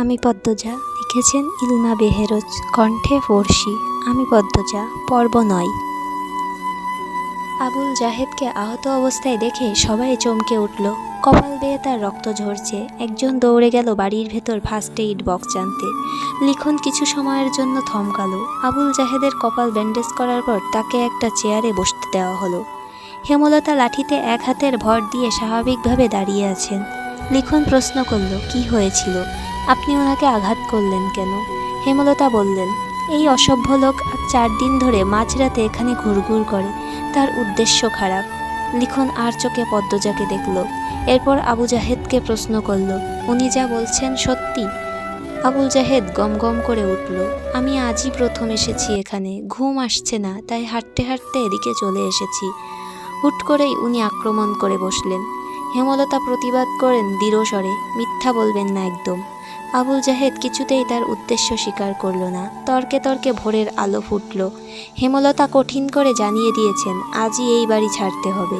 আমি পদ্মজা, লিখেছেন ইলমা বেহেরোজ, কণ্ঠে ফর্সি, আমি পদ্মজা, পর্ব নয়। আবুল জাহেদকে আহত অবস্থায় দেখে সবাই চমকে উঠল। কপাল বেয়ে তার রক্ত ঝরছে। একজন দৌড়ে গেল বাড়ির ভেতর ফার্স্ট এইড বক্স আনতে লিখন কিছু সময়ের জন্য থমকালো। আবুল জাহেদের কপাল ব্যান্ডেজ করার পর তাকে একটা চেয়ারে বসতে দেওয়া হলো। হেমলতা লাঠিতে এক হাতের ভর দিয়ে স্বাভাবিকভাবে দাঁড়িয়ে আছেন। লিখন প্রশ্ন করল, কি হয়েছিল? আপনি ওনাকে আঘাত করলেন কেন? হেমলতা বললেন, এই অসভ্য লোক চার দিন ধরে মাঝরাতে এখানে ঘুরঘুর করে। তার উদ্দেশ্য খারাপ। লিখন আর চোখে পদ্মজাকে দেখল। এরপর আবু জাহেদকে প্রশ্ন করল, উনি যা বলছেন সত্যি? আবুল জাহেদ গম গম করে উঠল, আমি আজই প্রথম এসেছি এখানে। ঘুম আসছে না, তাই হাঁটতে হাঁটতে এদিকে চলে এসেছি। হুট করেই উনি আক্রমণ করে বসলেন। হেমলতা প্রতিবাদ করেন দৃঢ় স্বরে, মিথ্যা বলবেন না একদম। আবুল জাহেদ কিছুতেই তার উদ্দেশ্য স্বীকার করল না। তর্কে তর্কে ভোরের আলো ফুটল। হেমলতা কঠিন করে জানিয়ে দিয়েছেন, আজই এই বাড়ি ছাড়তে হবে।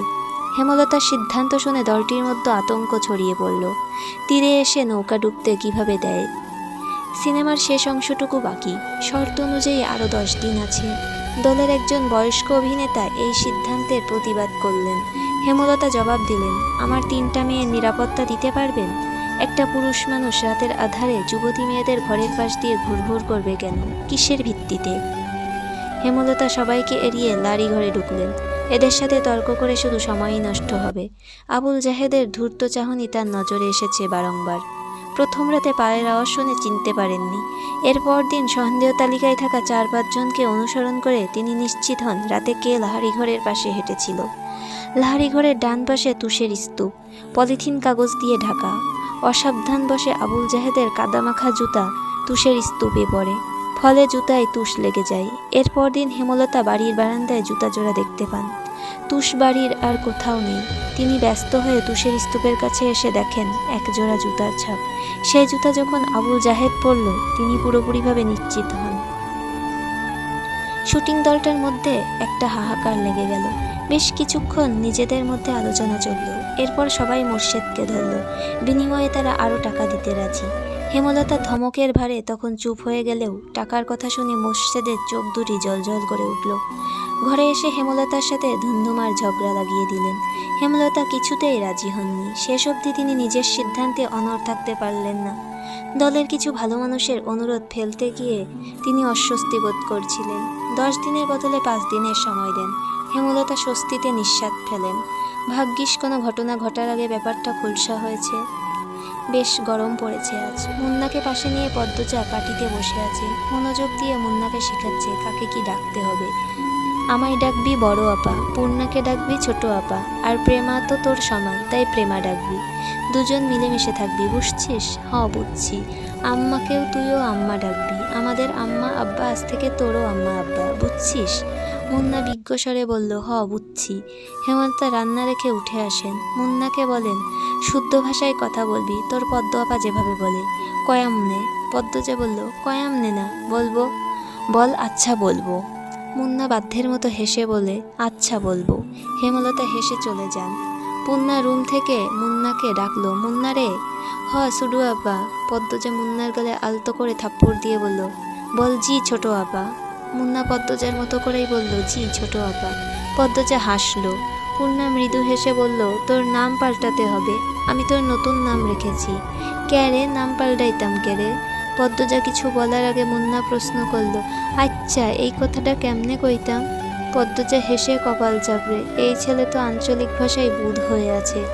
হেমলতার সিদ্ধান্ত শুনে দলটির মধ্যে আতঙ্ক ছড়িয়ে পড়ল। তীরে এসে নৌকা ডুবতে কীভাবে দেয়? সিনেমার শেষ অংশটুকু বাকি। শর্ত অনুযায়ী আরও দশ দিন আছে। দলের একজন বয়স্ক অভিনেতা এই সিদ্ধান্তের প্রতিবাদ করলেন। হেমলতা জবাব দিলেন, আমার তিনটা মেয়ের নিরাপত্তা দিতে পারবেন? একটা পুরুষ মানুষ রাতের আধারে যুবতী মেয়েদের ঘরের পাশ দিয়ে ঘুরঘুর করবে কেন? কিসের ভিত্তিতে? হেমলতা সবাইকে এড়িয়ে লারি ঘরে ঢুকলেন। এদের সাথে তর্ক করে শুধু সময়ই নষ্ট হবে। আবুল জাহেদের ধূর্ত চাহনি তার নজরে এসেছে বারংবার। প্রথম রাতে পায়ের আওয়াজ শুনে চিনতে পারেননি। এরপর দিন সন্দেহ তালিকায় থাকা চার পাঁচজনকে অনুসরণ করে তিনি নিশ্চিত হন রাতে কে লাহারি ঘরের পাশে হেঁটেছিল। লাহারি ঘরের ডান পাশে তুষের স্তূপ, পলিথিন কাগজ দিয়ে ঢাকা। অসাবধান বসে আবুল জাহেদের কাদামাখা জুতা তুষের স্তূপে পড়ে। ফলে জুতায় তুষ লেগে যায়। এরপর দিন হেমলতা বাড়ির বারান্দায় জুতা জোড়া দেখতে পান। তুষ বাড়ির আর কোথাও নেই। তিনি ব্যস্ত হয়ে তুষের স্তূপের কাছে এসে দেখেন এক জোড়া জুতার ছাপ। সেই জুতা যখন আবুল জাহেদ পরল, তিনি পুরোপুরিভাবে নিশ্চিত হন। শুটিং দলটার মধ্যে একটা হাহাকার লেগে গেল। বেশ কিছুক্ষণ নিজেদের মধ্যে আলোচনা চলল। এরপর সবাই মোর্শেদকে ধরল। বিনিময়ে তারা আরও টাকা দিতে রাজি। হেমলতা ধমকের ভারে তখন চুপ হয়ে গেলেও টাকার কথা শুনে মোর্শেদের চোখ দুটি জলজল করে উঠল। ঘরে এসে হেমলতার সাথে ধুন্ধুমার ঝগড়া লাগিয়ে দিলেন। হেমলতা কিছুতেই রাজি হননি। শেষ অবধি তিনি নিজের সিদ্ধান্তে অনড় থাকতে পারলেন না। দলের কিছু ভালো মানুষের অনুরোধ ফেলতে গিয়ে তিনি অস্বস্তি বোধ করছিলেন। দশ দিনের বদলে পাঁচ দিনের সময় দেন। হেমলতা স্বস্তিতে নিঃশ্বাস ফেলেন। ভাগ্যিস কোনো ঘটনা ঘটার আগে ব্যাপারটা খুলসা হয়েছে। বেশ গরম পড়েছে আজ। মুন্নাকে পাশে নিয়ে পদ্মচা পাটিতে বসে আছে। মনোযোগ দিয়ে মুন্নাকে শেখাচ্ছে, কাকে কি ডাকতে হবে? আমায় ডাকবি বড় আপা, পূর্ণাকে ডাকবি ছোট আপা, আর প্রেমা তো তোর সমান, তাই প্রেমা ডাকবি। দুজন মিলেমিশে থাকবি, বুঝছিস? হ বুঝছি। আম্মাকেও তুইও আম্মা ডাকবি। আমাদের আম্মা আব্বা, আজ থেকে তোরও আম্মা আব্বা, বুঝছিস? মুন্না বিজ্ঞস্বরে বলল, হ, বুঝছি। হেমন্তা রান্না রেখে উঠে আসেন। মুন্নাকে বলেন, শুদ্ধ ভাষায় কথা বলবি, তোর পদ্ম আপা যেভাবে বলে। কয়াম নে। কয়ামনে পদ্মজা বলল কয়ামনে না বলব? বল আচ্ছা বলব। মুন্না বাধ্যের মতো হেসে বলে আচ্ছা বলব। হেমলতা হেসে চলে যান। পুন্না রুম থেকে মুন্নাকে ডাকলো, মুন্না রে? হ, সুডু আপা। পদ্মজা মুন্নার গলে আলতো করে থাপ্পড় দিয়ে বলল, বল, জি, ছোট আপা। মুন্না পদ্মজার মতো করেই বলল, জি, ছোট আপা। পদ্মজা হাসলো। পূর্ণা মৃদু হেসে বলল, তোর নাম পাল্টাতে হবে। আমি তোর নতুন নাম রেখেছি। ক্যারে নাম পাল্টাইতাম ক্যারে পদ্মজা কিছু বলার আগে মুন্না প্রশ্ন করল আচ্ছা এই কথাটা কেমনে কইতাম? পদ্মজা হেসে কপাল চাপড়ে, এই ছেলে তো আঞ্চলিক ভাষায় বুধ হয়ে আছে।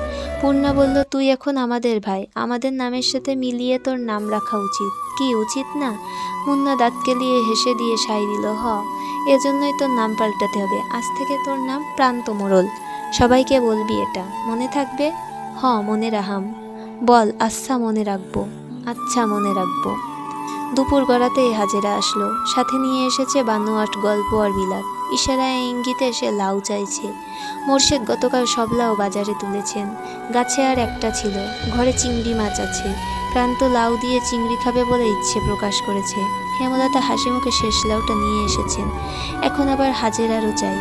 পূর্ণা বলল, তুই এখন আমাদের ভাই। আমাদের নামের সাথে মিলিয়ে তোর নাম রাখা উচিত। কি, উচিত না? মুন্না দাঁত কেলিয়ে হেসে দিয়ে সাই দিল, হ, এজন্যই তোর নাম পাল্টাতে হবে। আজ থেকে তোর নাম প্রান্ত মোড়ল। সবাইকে বলবি এটা। মনে থাকবে? হ, মনে রাহাম বল আচ্ছা মনে রাখব। আচ্ছা মনে রাখব। দুপুর গড়াতেই হাজেরা আসলো। সাথে নিয়ে এসেছে বানোয়াট গল্প আর বিলাপ ইশারায় ইঙ্গিতে সে লাউ চাইছে। মোর্শেদ গতকাল সব লাউ বাজারে তুলেছেন। গাছে আর একটা ছিল। ঘরে চিংড়ি মাছ আছে। প্রান্ত লাউ দিয়ে চিংড়ি খাবে বলে ইচ্ছে প্রকাশ করেছে। হেমলতা হাসি মুখে শেষ লাউটা নিয়ে এসেছেন। এখন আবার হাজেরারও চাই।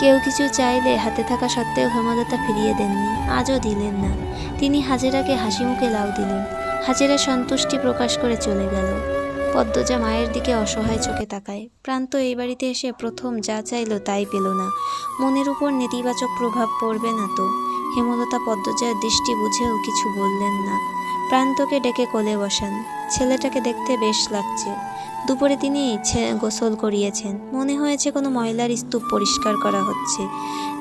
কেউ কিছু চাইলে হাতে থাকা সত্ত্বেও হেমলতা ফিরিয়ে দেননি, আজও দিলেন না। তিনি হাজেরাকে হাসি মুখে লাউ দিলেন। হাজেরা সন্তুষ্টি প্রকাশ করে চলে গেল। পদ্মজা মায়ের দিকে অসহায় চোখে তাকায়। প্রান্ত এই বাড়িতে এসে প্রথম যা চাইলো তাই পেল না। মনের উপর নেতিবাচক প্রভাব পড়বে না তো। হেমলতা পদ্মজার দৃষ্টি বুঝেও কিছু বললেন না। প্রান্তকে ডেকে কোলে বসান। ছেলেটাকে দেখতে বেশ লাগছে। দুপুরে তিনি গোসল করিয়েছেন। মনে হয়েছে কোনো ময়লার স্তূপ পরিষ্কার করা হচ্ছে।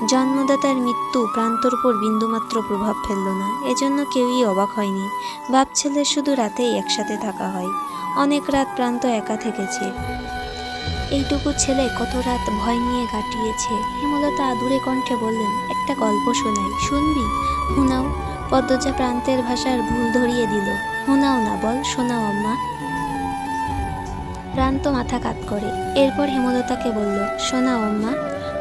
জন্মদাতার মৃত্যু প্রান্তর উপর বিন্দুমাত্র প্রভাব ফেলল না। এজন্য কেউই অবাক হয়নি। বাপ ছেলের শুধু রাতেই একসাথে থাকা হয়। অনেক রাত প্রান্ত একা থেকেছে। এইটুকু ছেলে কত রাত ভয় নিয়ে কাটিয়েছে? হেমলতা আদুরে কণ্ঠে বললেন, একটা গল্প শোনাই, শুনবি? শোনাও। পদ্মজা প্রান্তের ভাষার ভুল ধরিয়ে দিল। শোনাও না বল, শোনাও আম্মা। প্রান্ত মাথা কাত করে। এরপর হেমলতাকে বলল, শোনাও আম্মা।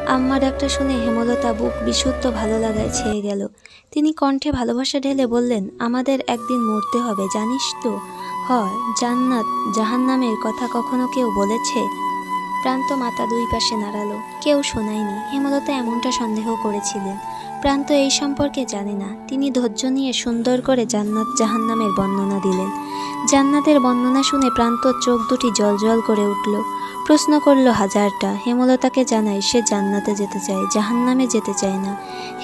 আম্মা ডাক্তার শুনে হেমলতা বুক বিশুদ্ধ ভালো লাগায় ছেয়ে গেল। তিনি কণ্ঠে ভালোবাসা ঢেলে বললেন, আমাদের একদিন মরতে হবে, জানিস তো? হয়, জান্নাত, জাহান্নামের কথা কখনো কেউ বলেছে? প্রান্ত মাথা দুই পাশে নাড়ালো। কেউ শোনায়নি। হেমলতা এমনটা সন্দেহ করেছিলেন। প্রান্ত এই সম্পর্কে জানে না। তিনি ধৈর্য নিয়ে সুন্দর করে জান্নাত, জাহান্নামের বর্ণনা দিলেন। জান্নাতের বর্ণনা শুনে প্রান্ত চোখ দুটি জলজল করে উঠল। প্রশ্ন করল, হাজারটা? হেমলতাকে জানায় সে জান্নাতে যেতে চায়, জাহান্নামে যেতে চায় না।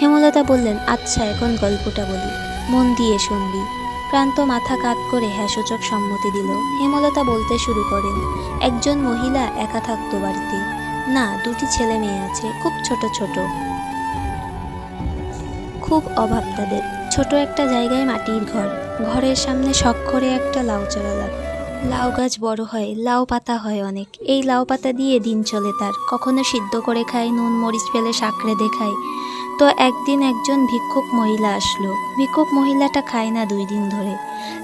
হেমলতা বললেন আচ্ছা এখন গল্পটা বলি। মন দিয়ে শুনবি। প্রান্ত মাথা কাত করে হ্যাঁ সূচক সম্মতি দিল। হেমলতা বলতে শুরু করেন, একজন মহিলা একা থাকতো বাড়িতে। না, দুটি ছেলে মেয়ে আছে, খুব ছোট ছোট। খুব অভাব তাদের। ছোট একটা জায়গায় মাটির ঘর। ঘরের সামনে শখ করে একটা লাউ লাগ লাউ গাছ বড় হয়, লাউ পাতা হয় অনেক। এই লাউ পাতা দিয়ে দিন চলে তার। কখনো সিদ্ধ করে খায়, নুন, মরিচ ফেলে সাঁকড়ে দেখায়। তো একদিন একজন ভিক্ষুক মহিলা আসলো। ভিক্ষুক মহিলাটা খায় না দুই দিন ধরে।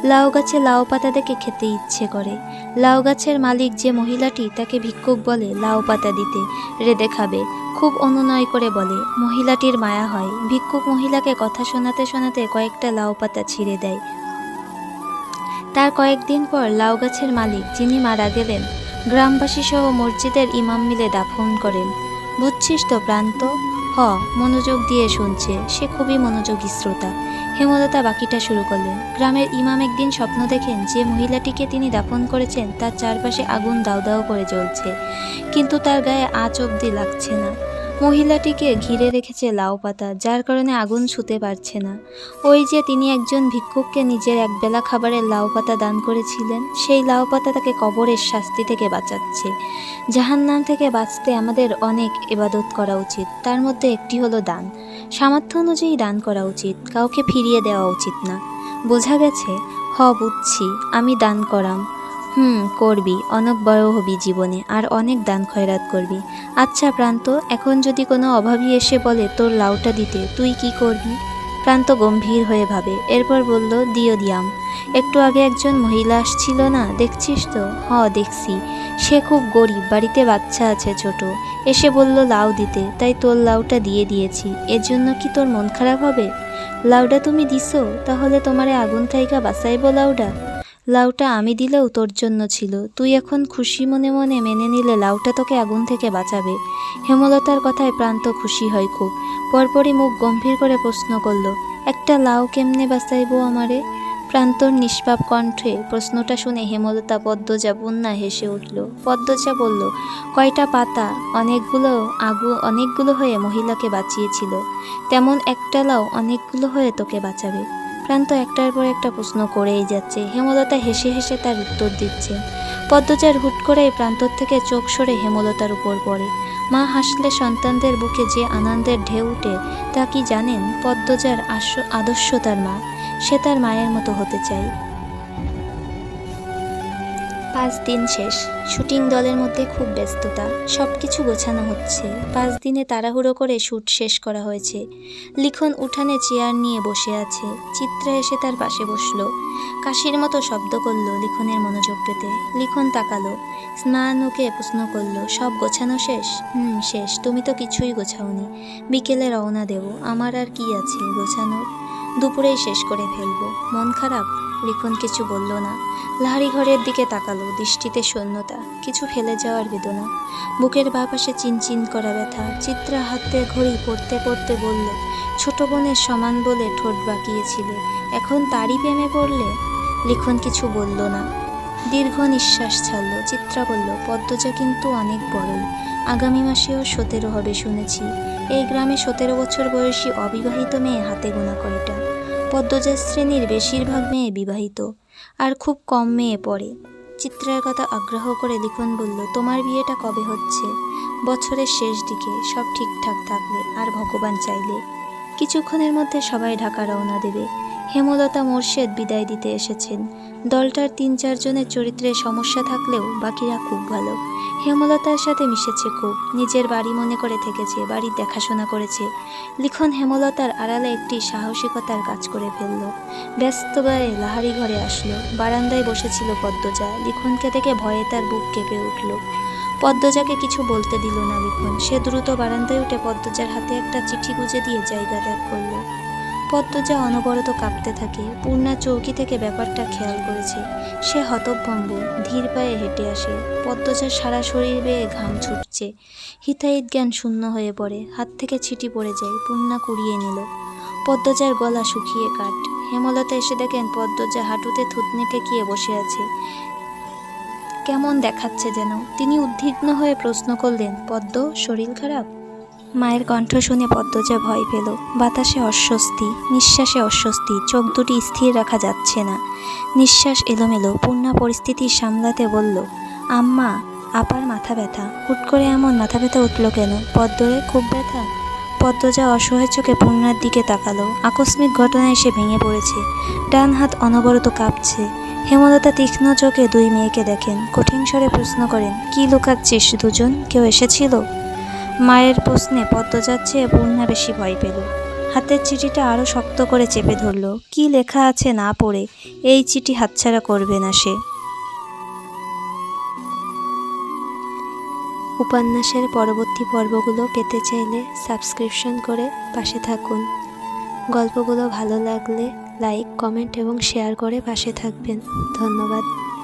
লাউ গাছে লাউ পাতা দেখে খেতে ইচ্ছে করে। লাউ গাছের মালিক যে মহিলাটি, তাকে ভিক্ষুক বলে লাউ পাতা দিতে। রেদে খাবে। খুব অনুনয় করে বলে, মহিলাটির মায়া হয়। ভিক্ষুক মহিলাকে কথা শোনাতে শোনাতে কয়েকটা লাউ পাতা ছিঁড়ে দেয়। তার কয়েকদিন পর লাউ গাছের মালিক, যিনি মারা গেলেন গ্রামবাসী সহ মসজিদের ইমাম মিলে দাফন করেন। বুঝছিস তো, প্রান্ত? হ, মনোযোগ দিয়ে শুনছে। সে খুবই মনোযোগী শ্রোতা। হেমলতা বাকিটা শুরু করলেন গ্রামের ইমাম একদিন স্বপ্ন দেখেন, যে মহিলাটিকে তিনি দাফন করেছেন, তার চারপাশে আগুন দাউ দাউ করে জ্বলছে। কিন্তু তার গায়ে আঁচ অব্দি লাগছে না। মহিলাটিকে ঘিরে রেখেছে লাউ পাতা, যার কারণে আগুন ছুতে পারছে না। ওই যে তিনি একজন ভিক্ষুককে নিজের একবেলা খাবারের লাউ পাতা দান করেছিলেন, সেই লাউ পাতা তাকে কবরের শাস্তি থেকে বাঁচাচ্ছে। জাহান্নাম থেকে বাঁচতে আমাদের অনেক ইবাদত করা উচিত, তার মধ্যে একটি হলো দান। সামর্থ্য অনুযায়ী দান করা উচিত, কাউকে ফিরিয়ে দেওয়া উচিত না। বোঝা গেছে, হ, বুঝছি, আমি দান করাম। হুম, করবি। অনেক বড় হবি জীবনে, আর অনেক দান খয়রাত করবি। আচ্ছা প্রান্ত, এখন যদি কোনো অভাবী এসে বলে তোর লাউটা দিতে, তুই কি করবি? প্রান্ত গম্ভীর হয়ে ভাবে। এরপর বলল, দিও দিয়াম। একটু আগে একজন মহিলা আসছিল না, দেখছিস তো? হ, দেখছি। সে খুব গরিব, বাড়িতে বাচ্চা আছে ছোট। এসে বলল, লাউ দিতে। তাই তোর লাউটা দিয়ে দিয়েছি। এর জন্য কি তোর মন খারাপ হবে? লাউটা তুমি দিছো? তাহলে তোমারে আগুন থাইকা বাঁচাইবো লাউটা। লাউটা আমি দিলেও তোর জন্য ছিল। তুই এখন খুশি মনে মনে মেনে নিলে লাউটা তোকে আগুন থেকে বাঁচাবে। হেমলতার কথায় প্রান্ত খুশি হয় খুব। পরপরই মুখ গম্ভীর করে প্রশ্ন করল, একটা লাউ কেমনে বাঁচাইবো আমারে? প্রান্তর নিষ্পাপ কণ্ঠে প্রশ্নটা শুনে হেমলতা পদ্মজা বন্যা হেসে উঠল। পদ্মজা বলল, কয়টা পাতা, অনেকগুলো আগু, অনেকগুলো হয়ে মহিলাকে বাঁচিয়েছিল। তেমন একটা লাউ অনেকগুলো হয়ে তোকে বাঁচাবে। প্রান্ত একটার পর একটা প্রশ্ন করেই যাচ্ছে। হেমলতা হেসে হেসে তার উত্তর দিচ্ছে। পদ্মজার হুট করেই প্রান্তর থেকে চোখ সরে হেমলতার উপর পড়ে। মা হাসলে সন্তানদের বুকে যে আনন্দের ঢেউ উঠে, তা কি জানেন? পদ্মজার আদর্শ তার মা। সে তার মায়ের মতো হতে চায়। পাঁচ দিন শেষ। শুটিং দলের মধ্যে খুব ব্যস্ততা। সব কিছু গোছানো হচ্ছে। পাঁচ দিনে তাড়াহুড়ো করে শ্যুট শেষ করা হয়েছে। লিখন উঠানে চেয়ার নিয়ে বসে আছে। চিত্রা এসে তার পাশে বসল। কাশির মতো শব্দ করল লিখনের মনোযোগ পেতে। লিখন তাকালো। স্নান ওকে প্রশ্ন করল, সব গোছানো শেষ? হুম, শেষ। তুমি তো কিছুই গোছাওনি। বিকেলে রওনা দেব। আমার আর কি আছে গোছানোর? দুপুরেই শেষ করে ফেলব। মন খারাপ? লিখন কিছু বলল না। লাহারি ঘরের দিকে তাকালো, দৃষ্টিতে শূন্যতা, কিছু ফেলে যাওয়ার বেদনা। বুকের বাঁ পাশে চিনচিন করা ব্যথা, চিত্রা হাতে ঘড়ি পড়তে পড়তে বলল, ছোট বোনের সমান বলে ঠোঁট বাঁকিয়েছিলে, এখন তারই প্রেমে পড়লে? লিখন কিছু বলল না। দীর্ঘ নিঃশ্বাস ছাড়ল। চিত্রা বলল, পদ্মজা কিন্তু অনেক বড়ই। আগামী মাসেও সতেরো হবে শুনেছি। এই গ্রামে সতেরো বছর বয়সী অবিবাহিত মেয়ে হাতে গোনা কয়টা? পদ্মজার শ্রেণির বেশিরভাগ মেয়ে বিবাহিত, আর খুব কম মেয়ে পড়ে। চিত্রার কথা আগ্রহ করে লিখন বলল, তোমার বিয়েটা কবে হচ্ছে? বছরের শেষ দিকে, সব ঠিকঠাক থাকলে আর ভগবান চাইলে। কিছুক্ষণের মধ্যে সবাই ঢাকা রওনা দেবে। হেমলতা মোর্শেদ বিদায় দিতে এসেছেন। দলটার তিন চারজনের চরিত্রে সমস্যা থাকলেও বাকিরা খুব ভালো। হেমলতার সাথে মিশেছে খুব। নিজের বাড়ি মনে করে থেকেছে, বাড়ির দেখাশোনা করেছে। লিখন হেমলতার আড়ালে একটি সাহসিকতার কাজ করে ফেলল। ব্যস্ত গায়ে লাহারি ঘরে আসলো। বারান্দায় বসেছিল পদ্মজা। লিখনকে দেখে ভয়ে তার বুক কেঁপে উঠল। পদ্মজাকে কিছু বলতে দিল না লিখন। সে দ্রুত বারান্দায় উঠে পদ্মজার হাতে একটা চিঠি গুজে দিয়ে জায়গা ত্যাগ করল। পদ্মজা অনবরত কাঁপতে থাকে, পূর্ণা চৌকি থেকে ব্যাপারটা খেয়াল করেছে। সে হতভম্ব, ধীর পায়ে হেঁটে আসে। পদ্মজার সারা শরীর বেয়ে ঘাম ছুটছে। হিতাহিত জ্ঞান শূন্য হয়ে পড়ে, হাত থেকে ছিটি পড়ে যায়, পূর্ণা কুড়িয়ে নিল। পদ্মজার গলা শুকিয়ে কাট হেমলতা এসে দেখেন পদ্মজা হাঁটুতে থুতনি ঠেকিয়ে বসে আছে। কেমন দেখাচ্ছে যেন। তিনি উদ্বিগ্ন হয়ে প্রশ্ন করলেন, পদ্ম, শরীর খারাপ? মায়ের কণ্ঠ শুনে পদ্মজা ভয় পেল। বাতাসে অস্বস্তি, নিঃশ্বাসে অস্বস্তি, চোখ দুটি স্থির রাখা যাচ্ছে না। নিঃশ্বাস এলোমেলো, পূর্ণা পরিস্থিতি সামলাতে বলল, আম্মা, আপার মাথা ব্যথা। হুট করে এমন মাথা ব্যথা উঠল কেন? পদ্মরে খুব ব্যথা? পদ্মজা অসহায় চোখে পূর্ণার দিকে তাকালো। আকস্মিক ঘটনায় সে ভেঙে পড়েছে। ডান হাত অনবরত কাঁপছে। হেমলতা তীক্ষ্ণ চোখে দুই মেয়েকে দেখেন। কঠিন স্বরে প্রশ্ন করেন, কি লুকাচ্ছিস দুজন? কেউ এসেছিল? মায়ের প্রশ্নে পদ্মজার চেয়ে পূর্ণা বেশি ভয় পেল। হাতের চিঠিটা আরও শক্ত করে চেপে ধরল। কি লেখা আছে না পড়ে, এই চিঠি হাতছাড়া করবে না সে। উপন্যাসের পরবর্তী পর্বগুলো পেতে চাইলে সাবস্ক্রিপশন করে পাশে থাকুন। গল্পগুলো ভালো লাগলে লাইক, কমেন্ট এবং শেয়ার করে পাশে থাকবেন। ধন্যবাদ।